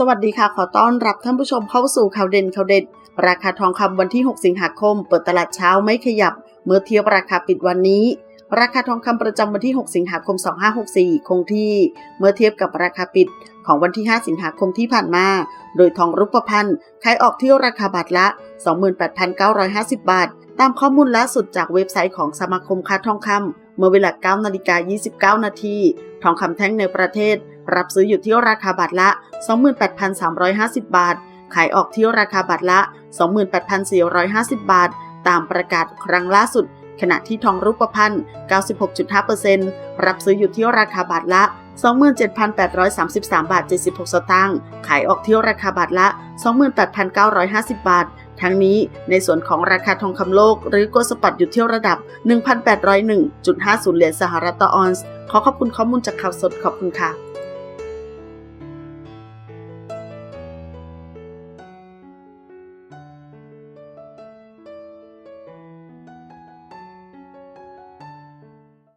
สวัสดีค่ะ ขอต้อนรับท่านผู้ชมเข้าสู่ข่าวเด่นข่าวเด็ด ราคาทองคำวันที่ 6 สิงหาคม เปิดตลาดเช้าไม่ขยับ เมื่อเทียบราคาปิดวันนี้ ราคาทองคำประจำวันที่ 6 สิงหาคม 2564 คงที่ เมื่อเทียบกับราคาปิดของวันที่ 5 สิงหาคมที่ผ่านมา โดยทองรูปพรรณขายออกที่ราคาบาทละ 28,950 บาท ตามข้อมูลล่าสุดจากเว็บไซต์ของสมาคมค้าทองคำเมื่อเวลา 9 นาฬิกา 29 นาที ทองคำแท่งในประเทศ รับซื้ออยู่ที่ราคาบาทละ 28,350 บาท ขายออกที่ราคาบาทละ 28,450 บาท ตามประกาศครั้งล่าสุด ขณะที่ทองรูปพรรณ 96.5%รับซื้ออยู่ที่ราคาบาทละ 27,833 บาท 76 สตางค์ ขายออกที่ราคาบาทละ 28,950 บาททั้งนี้ในส่วนของราคาทองคำโลกหรือโกลด์สปอตอยู่ที่ระดับ 1,801.50 เหรียญสหรัฐต่อออนซ์ ขอขอบคุณข้อมูลจากข่าวสดขอบคุณค่ะ